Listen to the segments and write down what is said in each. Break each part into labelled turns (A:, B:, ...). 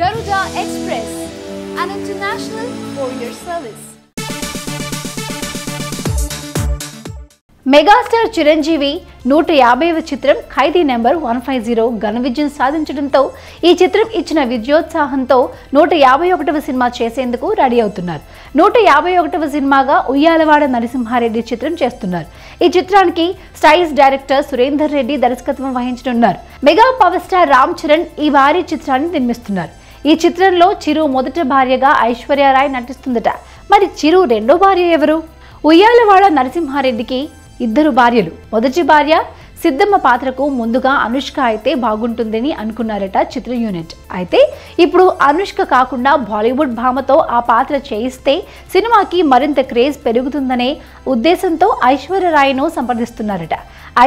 A: Garuda Express, an international courier service.
B: Megastar Chiranjeevi నూట యాభైవ చిత్రం Khaidi number one five zero ఘన విజయం సాధించడంతో ఈ చిత్రం ఇచ్చిన విజయోత్సాహంతో నూట యాభై ఒకటవ సినిమా చేసేందుకు రెడీ అవుతున్నారు. నూట యాభై ఒకటవ సినిమాగా ఉయ్యాలవాడ నరసింహారెడ్డి చిత్రం చేస్తున్నారు. ఈ చిత్రానికి స్టైల్స్ డైరెక్టర్ సురేందర్ రెడ్డి దర్శకత్వం వహించనున్నారు. Mega power star Ram Charan ఈ వారి చిత్రాన్ని నిర్మిస్తున్నారు. ఈ చిత్రంలో చిరు మొదటి భార్యగా ఐశ్వర్యరాయ్ నటిస్తుందట. మరి చిరు రెండో భార్య ఎవరు? ఉయ్యాలవాడ నరసింహారెడ్డికి ఇద్దరు భార్యలు. మొదటి భార్య సిద్ధమ్మ పాత్రకు ముందుగా అనుష్క అయితే బాగుంటుందని అనుకున్నారట చిత్ర యూనిట్. అయితే ఇప్పుడు అనుష్క కాకుండా బాలీవుడ్ భామతో ఆ పాత్ర చేయిస్తే సినిమాకి మరింత క్రేజ్ పెరుగుతుందనే ఉద్దేశంతో ఐశ్వర్యరాయ్ను సంప్రదిస్తున్నారట.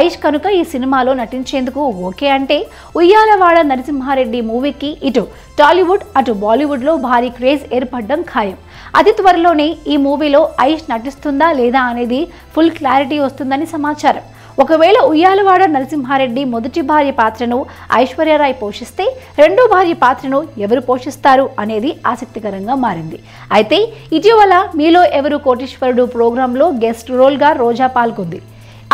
B: ఐష్ కనుక ఈ సినిమాలో నటించేందుకు ఓకే అంటే ఉయ్యాలవాడ నరసింహారెడ్డి మూవీకి ఇటు టాలీవుడ్ అటు బాలీవుడ్లో భారీ క్రేజ్ ఏర్పడడం ఖాయం. అతి త్వరలోనే ఈ మూవీలో ఐష్ నటిస్తుందా లేదా అనేది ఫుల్ క్లారిటీ వస్తుందని సమాచారం. ఒకవేళ ఉయ్యాలవాడ నరసింహారెడ్డి మొదటి భార్య పాత్రను ఐశ్వర్యరాయ్ పోషిస్తే రెండో భార్య పాత్రను ఎవరు పోషిస్తారు అనేది ఆసక్తికరంగా మారింది. అయితే ఇటీవల మీలో ఎవరు కోటీశ్వరుడు ప్రోగ్రాంలో గెస్ట్ రోల్గా రోజా పాల్గొంది?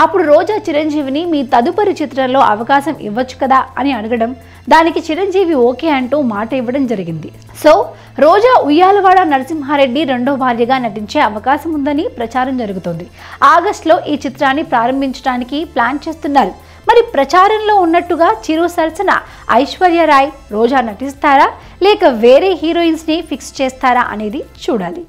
B: అప్పుడు రోజా చిరంజీవిని మీ తదుపరి చిత్రంలో అవకాశం ఇవ్వచ్చు కదా అని అడగడం దానికి చిరంజీవి ఓకే అంటూ మాట ఇవ్వడం జరిగింది. సో రోజా ఉయ్యాలవాడ నరసింహారెడ్డి రెండో భార్యగా నటించే అవకాశం ఉందని ప్రచారం జరుగుతోంది. ఆగస్టులో ఈ చిత్రాన్ని ప్రారంభించడానికి ప్లాన్ చేస్తున్నారు. మరి ప్రచారంలో ఉన్నట్టుగా చిరు సరసన ఐశ్వర్యరాయ్ రోజా నటిస్తారా? లేక వేరే హీరోయిన్స్ని ఫిక్స్ చేస్తారా అనేది చూడాలి.